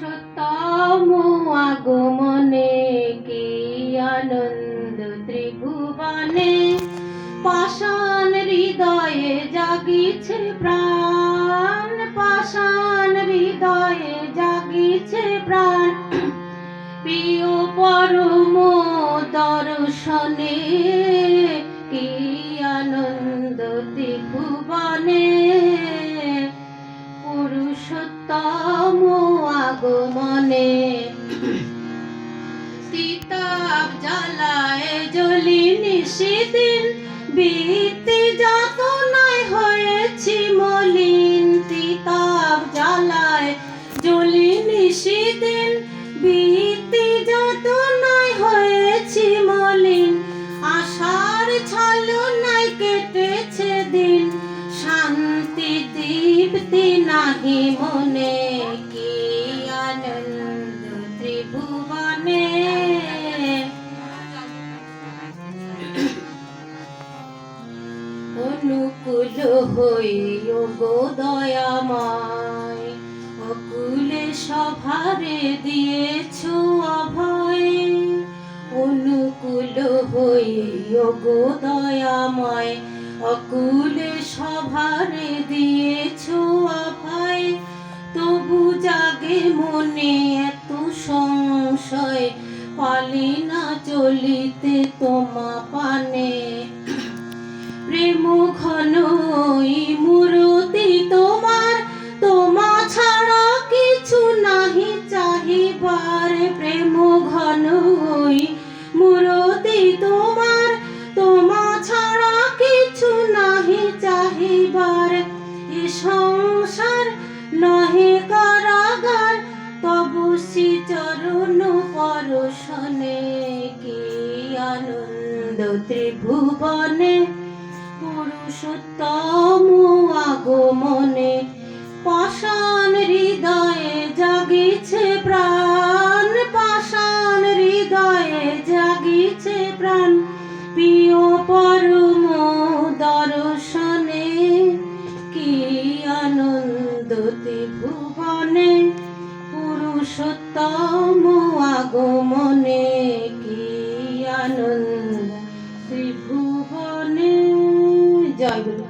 সতম আগমনে কি আনন্দ ত্রিভুবনে? পাষাণ হৃদয়ে জাগিছে প্রাণ, পাষাণ হৃদয়ে জাগিছে প্রাণ। প্রিয় পরম দর্শনে কি আনন্দ ত্রিভুবনে? আগমনে তিতাব জ্বালায় জ্বলি নিশিদিন বীতি যত নাই হয়েছি মলিন। তিতাব জ্বালায় জ্বলি নিশিদিন বীতি যত নাই হয়েছি মলিন। আশার ছলো নাই কেটেছে দিন, শান্তি দীপ্তি নাহি মনে। অনুকূল হই গো দয়াময়, অকুলে সভারে দিয়েছ অভয়। অনুকূল হই গো দয়াময়, অকুলে সভারে দিয়েছ অভয়। তবু জাগে মনে এত সংশয়, পালি না চলিতে তোমা পানে। প্রেম ঘন মূরতি তোমার। তোমা ছাড়া কিছু নাহি চাহিবার। প্রেম ঘন মূরতি তোমার। তোমা ছাড়া কিছু নাহি চাহিবার। এ সংসার নহে কারাগার। তবু শ্রী চরণ পরশনে কি আনন্দ ত্রিভুবনে পুরুষোত্তম আগমনে পাষাণ হৃদয়ে জাগিছে প্রাণ, পাষাণ হৃদয়ে জাগিছে প্রাণ। প্রিয় পরম দর্শনে কি আনন্দ ভুবনে পুরুষোত্তম আগমনে কি আনন্দ ಆಗಿದೆ